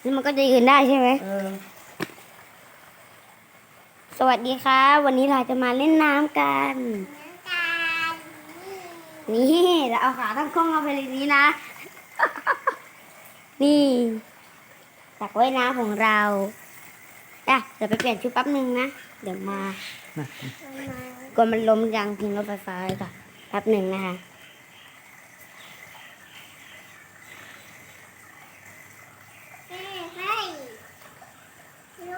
แล้วมันก็จะยืนได้ใช่ไหม เออ สวัสดีครับ วันนี้เราจะมาเล่นน้ำกัน นี่เราเอาขาทั้งกล้องเอาไปเลยนี้นะ นี่ตักไว้น้ำของเราอะเดี๋ยวไปเปลี่ยนชุดแป๊บนึงนะ เดี๋ยวมากลัวมันล้มยางพิงรถไฟฟ้าเลยค่ะแป๊บหนึ่งนะคะ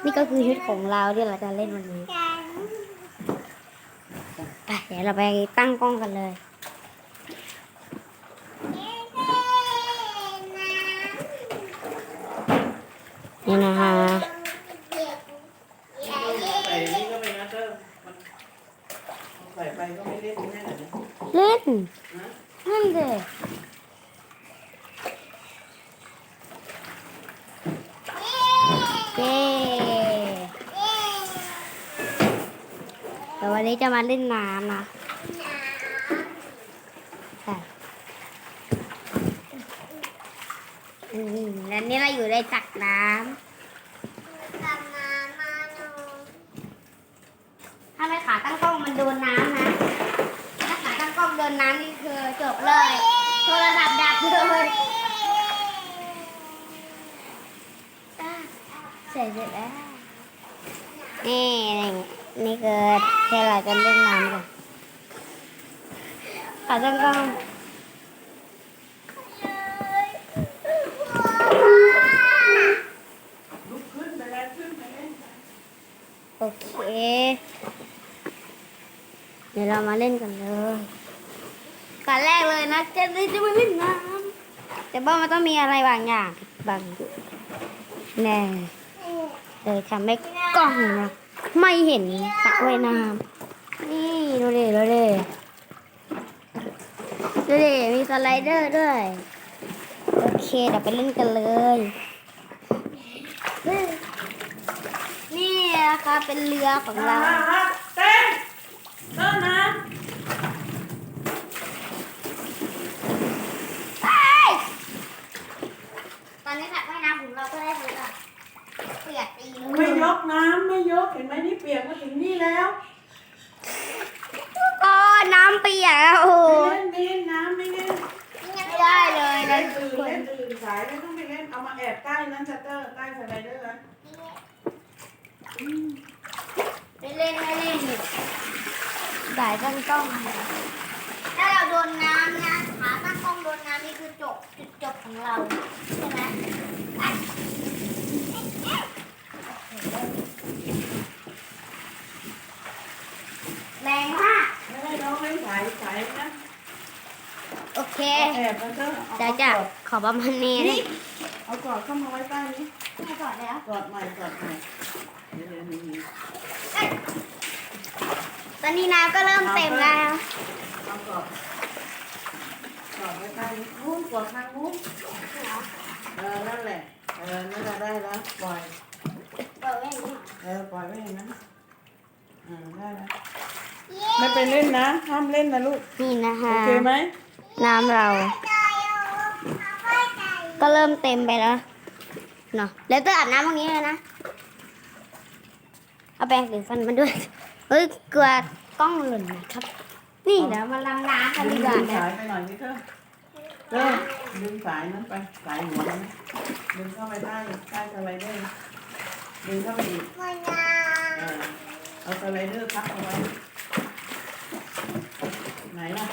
นี่ก็คือชุดของเราที่เราจะเล่นวันนี้ ไปเดี๋ยวเราไปตั้งกล้องกันเลยนี่นะคะใส่นี่ก็ไม่นะเตอร์มันใส่ไปก็ไม่เล่นแน่เลยเล่นนะนั่นเลยเย้เดี๋ยววันนี้จะ มาเล่นน้ำนะใช่แล้วนี่เราอยู่ในตักน้ำถ้าไม่ขาตั้งกล้องมันโดนน้ำนะ ถ้าขาตั้งกล้องโดนน้ำนี่คือจบเลย โทรศัพท์ดับเลยอะเสร็จแล้ว นี่ นี่คือที่เราจะเล่นน้ำกันขาตั้งกล้องโอเค เดี๋ยวเรามาเล่นกันเลยก่อนแรกเลยนะจะได้จะมาเล่นน้ำแต่ว่ามันต้องมีอะไรบางอย่างบางอยู่แน่เลยทำให้กล้องนะ ไม่เห็นสระว่ายน้ำนี่ดูดิดูดิดูดิมีสไลเดอร์ด้วย โอเคเดี๋ยวไปเล่นกันเลย นี่นะคะเป็นเรือของเรา เต้นเต้นนะ ตอนนี้สระว่ายน้ำของเราก็ได้เลยอะเปียกตีน ไม่ยกน้ำไม่ยกเห็นไหมนี่เปียกมาถึงนี่แล้ว ก็น้ำเปียกอะโอ้โห ไม่เล่นไม่เล่นน้ำไม่เล่น ไม่ได้เลย เล่ นะ น ทุก อื่น คน เล่นอื่นสายไม่ต้องไปเล่นเอามาแอบใต้นั้นชัตเตอร์ใต้สไลเดอร์นะ ไม่เล่นไม่เล่นสายตั้งกล้อง ถ้าเราโดนน้ำนะขาตั้งกล้องโดนน้ำนี่คือจบจุดจบของเราใช่ไหมไปแรงมาก ไม่ได้น้องเล่นสายสายนะ โอเค แอบนะเตอร์เอาจะจะขอประมาณนี้นะเอากอดเข้ามาไว้ใต้นี้ให้ก่อนแล้วกอดใหม่กอดใหม่เดี๋ยวเดี๋ยวนี้ตอนนี้น้ำก็เริ่มเต็มแล้ว เอากอดกอดไว้ใต้นี้นู้นกอดทางนู้นเออนั่นแหละเออนั่นแหละได้แล้วปล่อยเปิดไว้อย่างนี้เออปล่อยไว้อย่างนั้นเออได้แล้วไม่ไปเล่นนะห้ามเล่นนะลูกนี่นะโอคะเคไหม น้ำเรา ก็เริ่มเต็มไปแล้วเนาะแล้วต้องอาบน้ำตรงนี้เลยนะ เอาแปรงสีฟันมาด้วย เฮ้ยกลัวกล้องหล่นนะครับ นี่เดี๋ยวมาลำน้ำกันดึดีงกว่านะ สายไปหน่อยสิเธอเธอดึงสายนั้นไป สายหัวนั้นดึงเข้าไปใต้ใต้สไลเดอร์ดึงเข้าไปอีกเออเอาสไลเดอร์พักเอาไว้ไหนล่ะ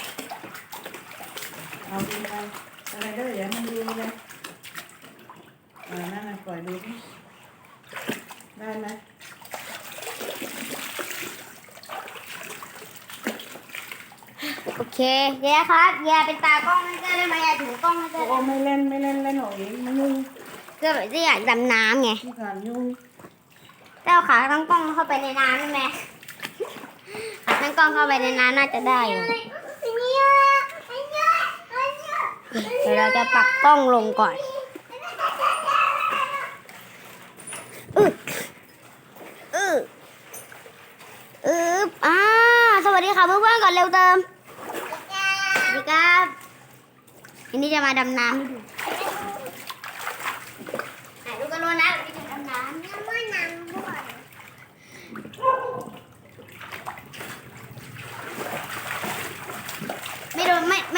เอาดีไปสไลเดอร์อย่ามันดูเลยเออนั่นน่ะปล่อยดูสิได้ไหมโอเคแย่ครับแย่เป็นตากล้องให้เจ้ได้ไหมแย่ถือกล้องให้เจ้โอ้ไม่เล่นไม่เล่นเล่นออกเองไม่ยุ่งเจ้แบบที่อยากดำน้ำไงที่การยุ่งเจ้าขาตั้งกล้องเข้าไปในน้ำได้ไหมขาตั้งกล้องเข้าไปในน้ำน่าจะได้อยู่ เดี๋ยวเราจะปักกล้องลงก่อนอึ๊บอึ๊บอึ๊บอ่าสวัสดีค่ะเพื่อนๆก่อนเร็วเติมสวัสดีครับอันนี้จะมาดำน้ำให้ดูถ่ายรูปกันล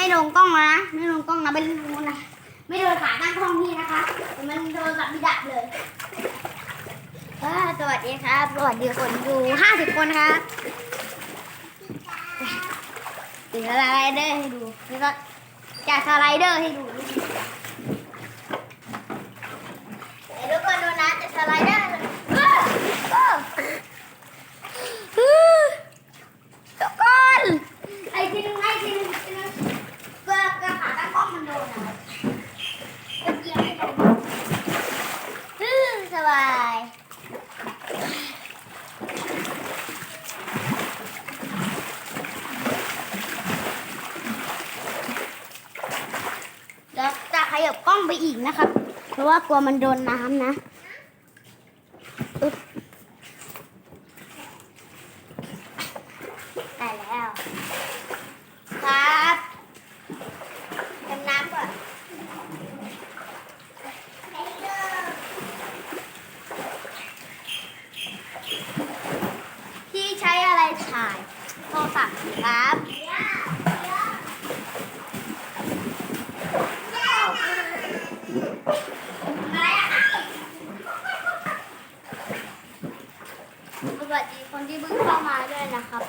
ไม่ลงกล้องแล้วนะ ไม่ลงกล้องนะไม่ลงนู้นนะ ไม่โดนขาตั้งกล้องพี่นะคะแต่มันโดนกับพิดับเลยสวัสดีครับ สวัสดีคนดูห้าสิบคนครับถึงสไลเดอร์ให้ดูแล้วก็จะสไลเดอร์ให้ดูเดี๋ยวทุกคนดูนะจะสไลเดอร์เลยเออเออเออทุกคนไอ้ทีนึงไอ้ทีนึงทีนึงเพื่อเพื่อขาตั้งกล้องมันโดนนะครับก็เกี่ยวให้ดูอื้อสบาย แล้วจะขยับกล้องไปอีกนะครับ เพราะ ว่ากลัวมันโดนน้ำนะอึ๊บได้แล้ว ครับเติมน้ำก่อนพี่ใช้อะไรถ่ายโทรศัพท์ครับ อะไรอะสวัสดีคนที่เพิ่งเข้ามาด้วยนะครับ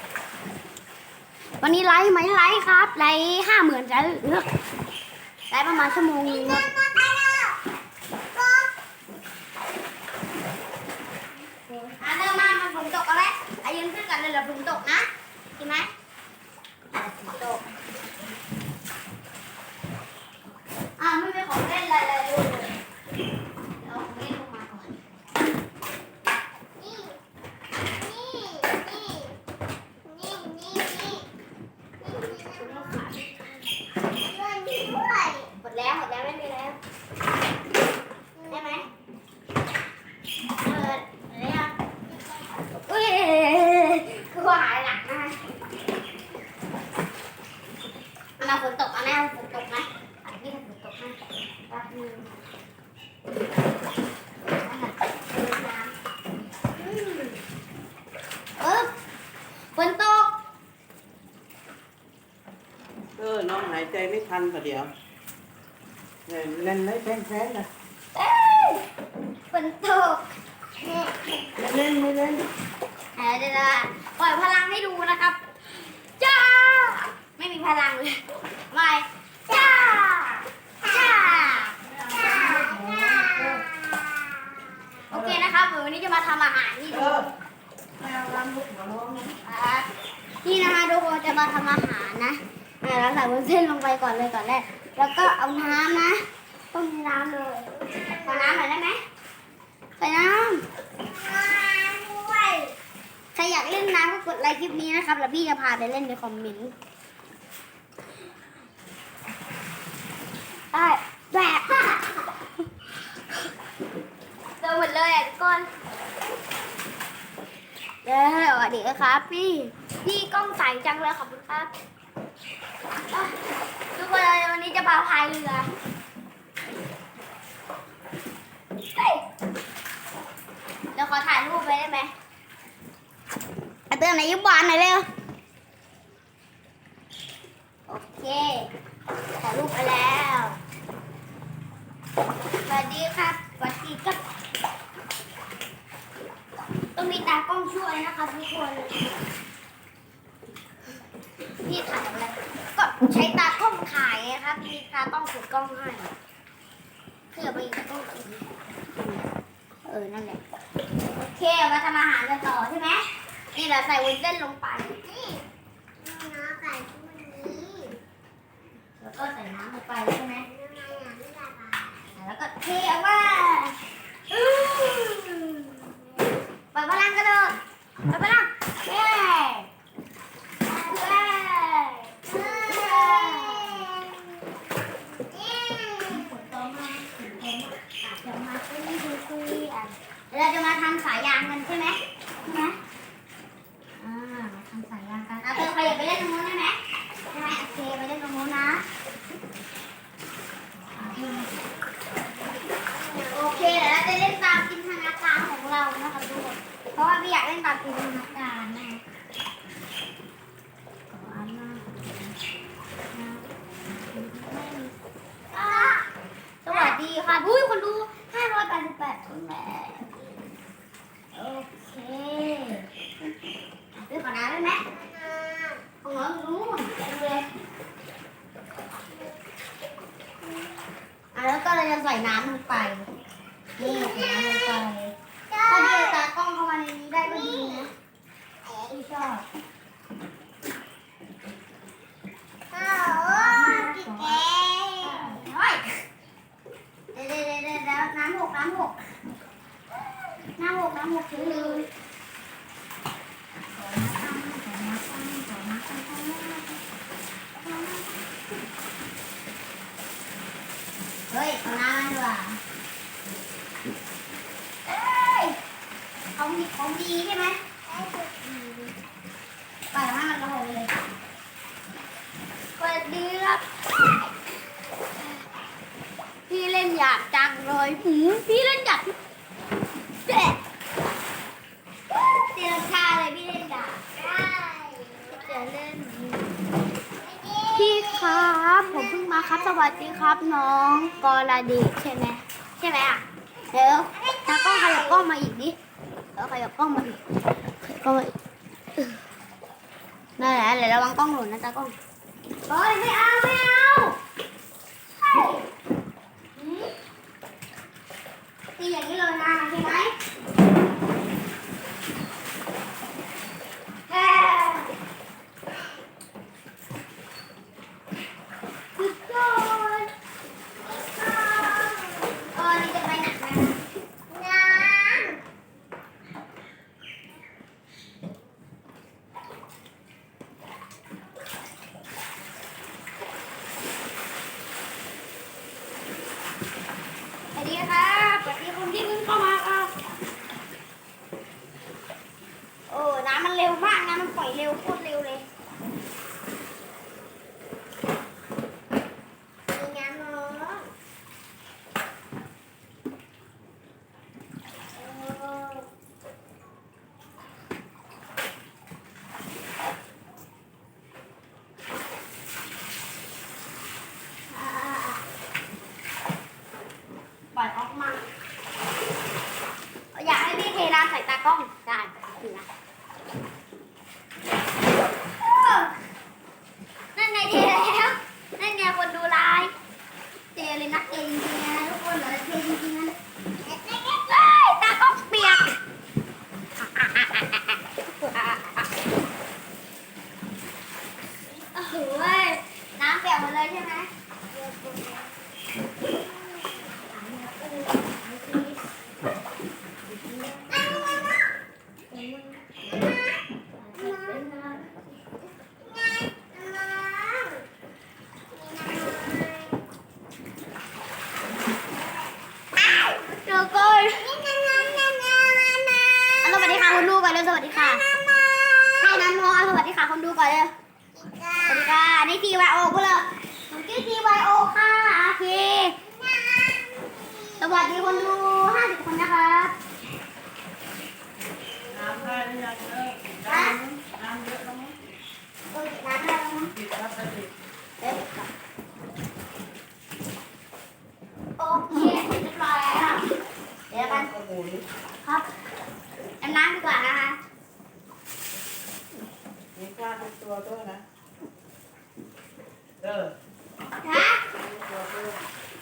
วันนี้ไลฟ์ไหมไลฟ์ครับไลฟ์ห้าหมื่นไลฟ์เลือกไลฟ์ประมาณชั่วโมงนึงครับอะเริ่มมามันฝนตกกันแล้วอายืนขึ้นกันเลยเหรอฝนตกนะใช่ไหมอะฝนตกอ่าไม่มีของเล่นอะไรเลยดูเลย เดี๋ยวเอาของเล่นลงมาก่อนหม ดแล้วหมดแล้วไม่มีแล้วได้ไหมเปิดอะไรอะอุ้ยคือว่าหายหลังนะมันเอามาฝนตกเอาแน่ฝนตกไหมนนี้ฝนตกไหมแป๊บนึงฝนตก เออ น้องหายใจไม่ทันประเดี๋ยว นี่ยเล่นเลยแพ้แพ้นะเอ้ยฝนตกไม่เล่นไม่เล่นเดี๋ยวเดี๋ยวปล่อยพลังให้ดูนะครับจ้าไม่มีพลังเลยไม่จ้าจ้าโอเคนะครับเดี๋ยววันนี้จะมาทำอาหารที่เอดูอแมวล้างลูกหัวร้องนะครับนี่นะคะทุกคนจะมาทำอาหารนะอ่าเราใส่วุ้นเส้นลงไปก่อนเลยก่อนแรก แล้วก็เอาน้ำนะ ต้องมีน้ำเลยขอน้ำหน่อยได้ไหมใส่น้ำใครอยากเล่นน้ำก็กดไลค์คลิปนี้นะครับ แล้วพี่จะพาไปเล่นในคอมเมนต์ได้แบบเติมหมดเลยอะทุกคนเด้อสวัสดีครับพี่ พี่กล้องใสจังเลยขอบคุณครับ ทุกคนวันนี้จะพาพายเรือเฮ้ยเดี๋ยวขอถ่ายรูปไปได้ไหมเอาเตือนไหนยุบบอลหน่อยเร็ว โอเค ถ่ายรูปไปแล้วสวัสดีครับสวัสดีครับต้องมีตากล้องช่วยนะคะทุกคน พี่ถ่ายอะไรก็ใช้ตากล้องถ่ายไงครับ มีตากล้องถือกล้องให้เพื่อไปอีกตากล้องถือเออ นั่นแหละ โอเคมาทำอาหารกันต่อใช่ไหมนี่เราใส่วุ้นเส้นลงไปแล้วก็ใส่น้ำลงไปใช่ไหมแล้วก็เทออาอื้อปล่อยพลังกระโดดปล่อยพลังเย้เย้เย้ฝนตกมาฝนตกอาจจะมาคุยคุยคุยอะเดี๋ยวเราจะ มาทำสายยางกันใช่ไหมใช่ไหมอ่ามาทำสายยางกันเอาเธอใครอยากไปเล่นตรงนู้นได้ไหมได้ไหมโอเคไปเล่นตรงนู้นนะ โอเคเดี๋ยวเราจะเล่นตามจินตนาการของเรานะคะทุกคนเพราะว่าพี่อยากเล่นตามจินตนาการนะคะขออันมา คุณแม่โอเคซื้อขอน้ำได้ไหมของน้องรู้ดูเลยอะแล้วก็เราจะใส่น้ำลงไป นี่ใส่น้ำลงไป ถ้าเดียวตากล้องเข้ามาในนี้ได้ก็ดีนะที่ชอบเฮ้ยเดี๋ยวเดี๋ยวเดี๋ยวเดี๋ยวน้ำหกน้ำหกน้ำหกน้ำหกถือเลยเฮ้ยเอาน้ำมาดีกว่าเอ้ยของดีของดีใช่ไหมปล่อยให้มันระเหยเลยสวัสดีครับ พี่เล่นหยาบจังเลยหืมพี่เล่นหยาบเจ๊เจรชาเลยพี่เล่นหยาบจะเล่น พี่ครับ ผมเพิ่งมาครับ สวัสดีครับ น้องกอลาดีใช่ไหมใช่ไหมอะเดี๋ยวตากล้องขยับกล้องมาอีกดิแล้วขยับกล้องมาอีกขยับกล้องมาอีกนั่นแหละเดี๋ยวระวังกล้องหล่นนะตากล้อง เฮ้ยไม่เอาไม่เอาเฮ้ยหืมตีอย่างนี้เลยนะใช่ไหมเฮ้ย สุดยอดเออนี่จะไปหนักไหมน้ำสวัสดีครับสวัสดีคนที่เพิ่งเข้ามาครับโอ้น้ำมันเร็วมากนะมันปล่อยเร็วโคตรเร็วเลย มีน้ำร้อนเอออ่าปล่อยออกมา อยากให้พี่เทน้ำใส่ ตากล้องได้นะเออนั่นไงเทแล้วนั่นไงคนดูไลฟ์ เจเลยนะเจจริงๆนะทุกคนเหรอเจจริงๆนะเฮ้ยตากล้องเปียกโอ้โหน้ำเปียกหมดเลยใช่ไหมเดี๋ยวก่อนอะสวัสดีค่ะคนดูก่อนเลยส วัสดีค่ะให้น้ำน้องอะสวัสดีค่ะคนดูก่อนเลยสวัสดีค่ะนี่ TYO พวกเราผมชื่อ TYO ค่ะโอเคสวัสดีคนดู50คนนะครับน้ำได้หรือยังเลิกน้ำน้ำเยอะแล้วมั้งเออน้ำได้แล้วมั้งปิดครับจะปิดเอ๊ะโอเคเรียบร้อยแล้วเดี๋ยวกันโอ้โหครับอาบน้ำดีกว่านะคะ มีกล้าเป็นตัวด้วยนะ เออฮะมีตัวด้วย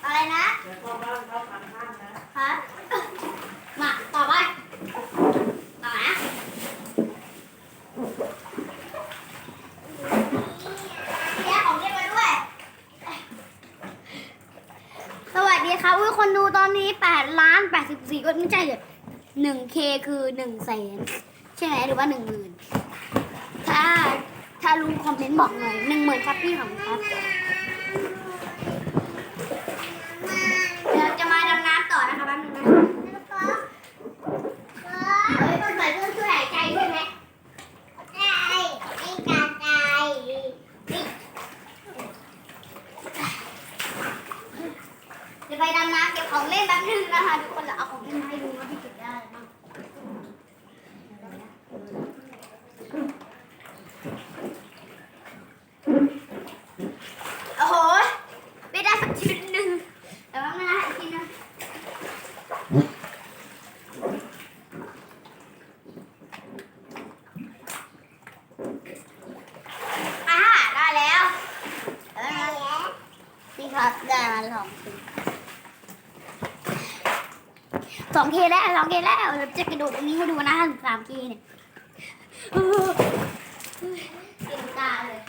อะไรนะเดี๋ยวพ่อบ้านเขาพันห้างนะฮะมาต่อไปต่อนะแยกของเล่นมาด้วย สวัสดีครับอุ้ยคนดูตอนนี้8ล้าน84ก็ไม่ใช่เลย 1K คือ1แสนใช่ไหมหรือว่า1 0,000ถ้า ถ้ารู้คอมเมนต์บอกหน่อยหนึ่งหมื่นครับพี่ของครับ องทีแล้วสองทีแล้วจะกระโดดตรงนี้ให้ดูนะสามทีเนี่ยเต็มตาเลย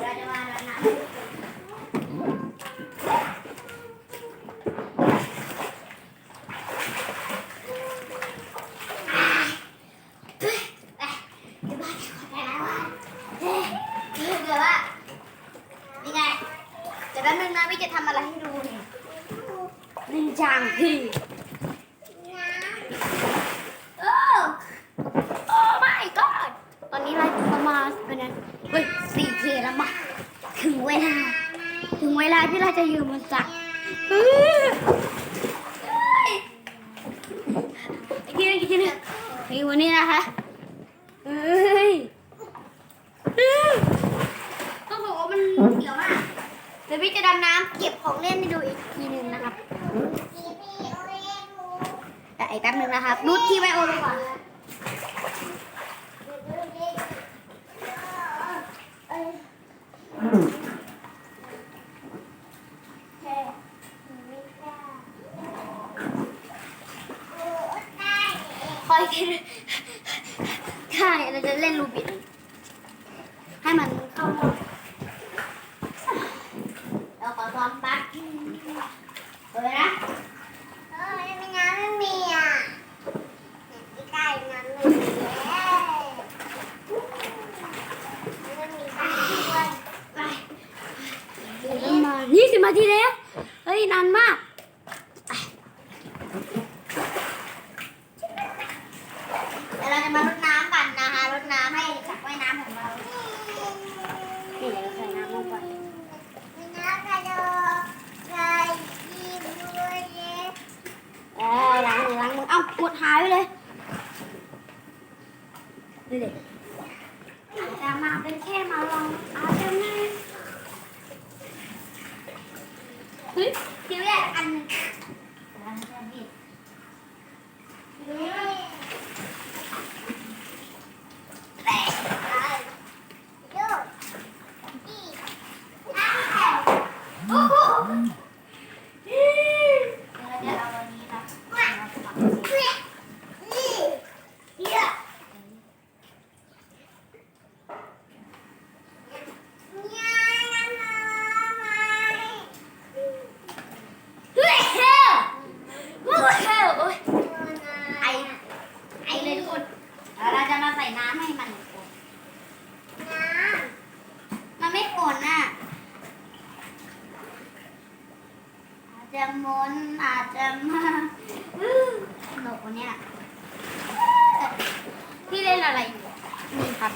เราจะมาแล้วนะจะแป๊บนึงนะพี่จะทำอะไรให้ดูเนี่ย ลิงจางพี่โอ้โอ้ไม่ก็ตอนนี้ไลฟ์ประมาณเป็นไงเฮ้ยสี่เคแล้วมาถึงเวลา ถึงเวลาที่เราจะยืมมันสระกินกินกินนวันนี้นะคะเฮ้ยต้องบอกว่ามันเสียวมากเดี๋ยวพี่จะดำน้ำเก็บของเล่นให้ดูอีกที อีแป๊บนึงนะครับรูดที่ไวโอลงก่อนคอยใช่เราจะเล่นรูบิทให้มันเข้า ดูดิแต่มาเป็นแค่มาลองเอาจังนะเฮ้ยทีแรกอันนี้ จะมาหนกเนี่ยพี่เล่นอะไรอยู่นี่ครับ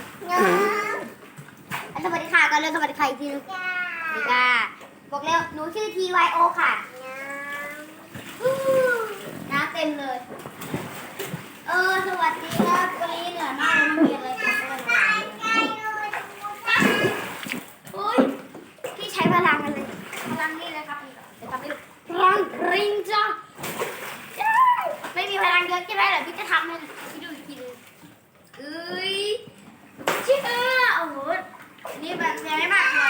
สวัสดีค่ะก็เร็วสวัสดีค่ะอีกทีนึงสวัค่ะบอกเร็วหนูชื่อ T Y O ค่ะน้ำเต็มเลย เออ สวัสดีครับกรีเหนื่อยมากเลยนะเนี่ย 也没法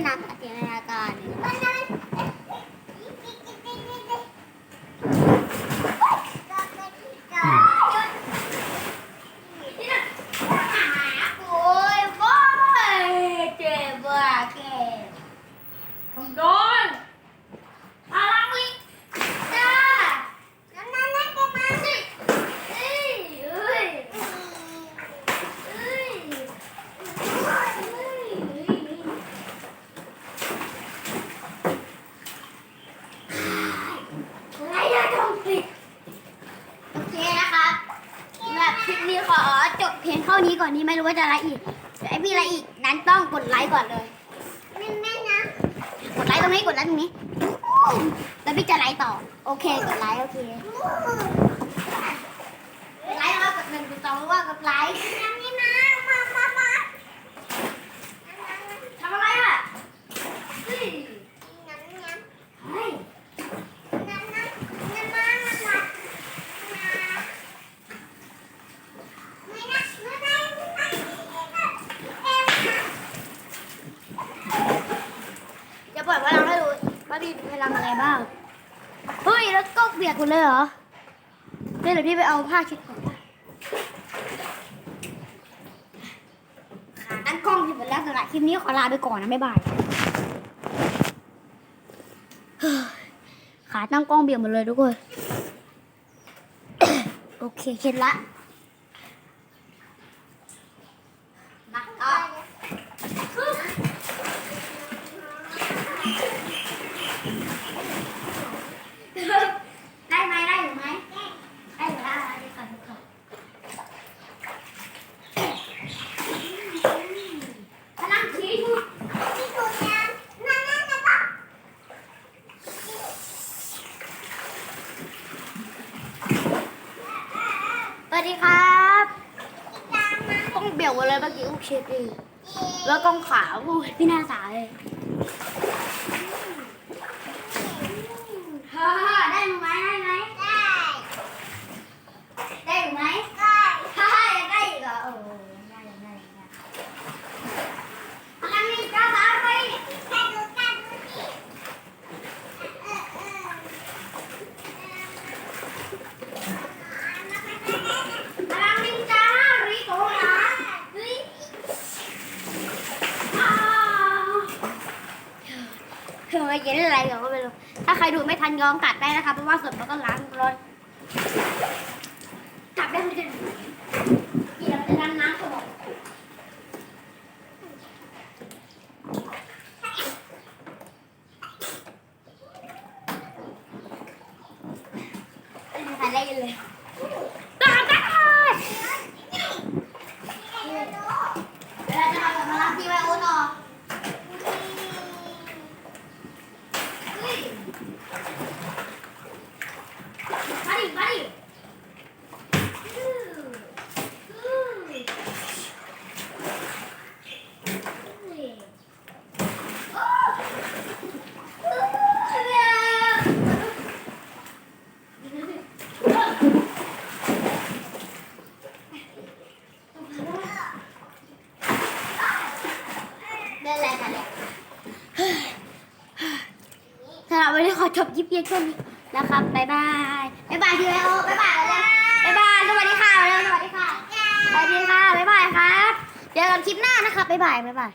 nada. พี่จะไลฟ์ต่อ โอเคกดไลฟ์โอเค ไลฟ์แล้วกดหนึ่งกดสองแล้วก็กดไลฟ์ เลยเหรอเนี่เดี๋ยวพี่ไปเอาผ้าเช็ดก่อนขาตั้งกล้องที่หมดแล้วสำหรับคลิปนี้ขอลาไปก่อนนะบ๊ายบายขาตั้งกล้องเบี่ยงหมดเลยทุกคน โอเคเข็ดละ เชดเองแล้วกองขาพูดพี่หน้าสาเลย ดูไม่ทันยอมตัดได้นะคะเพราะว่าส่วนมันก็ล้าง จบยิบเย็นแค่นี้นะครับบ๊ายบายบ๊ายบายทีแล้วบ๊ายบายแล้บ๊ายบายสวัสดีค่ะแล้วสวัสดีค่ะสวัสดีค่ะบ๊ายบายครับเจอกันคลิปหน้านะคะบ๊ายบายบ๊ายบาย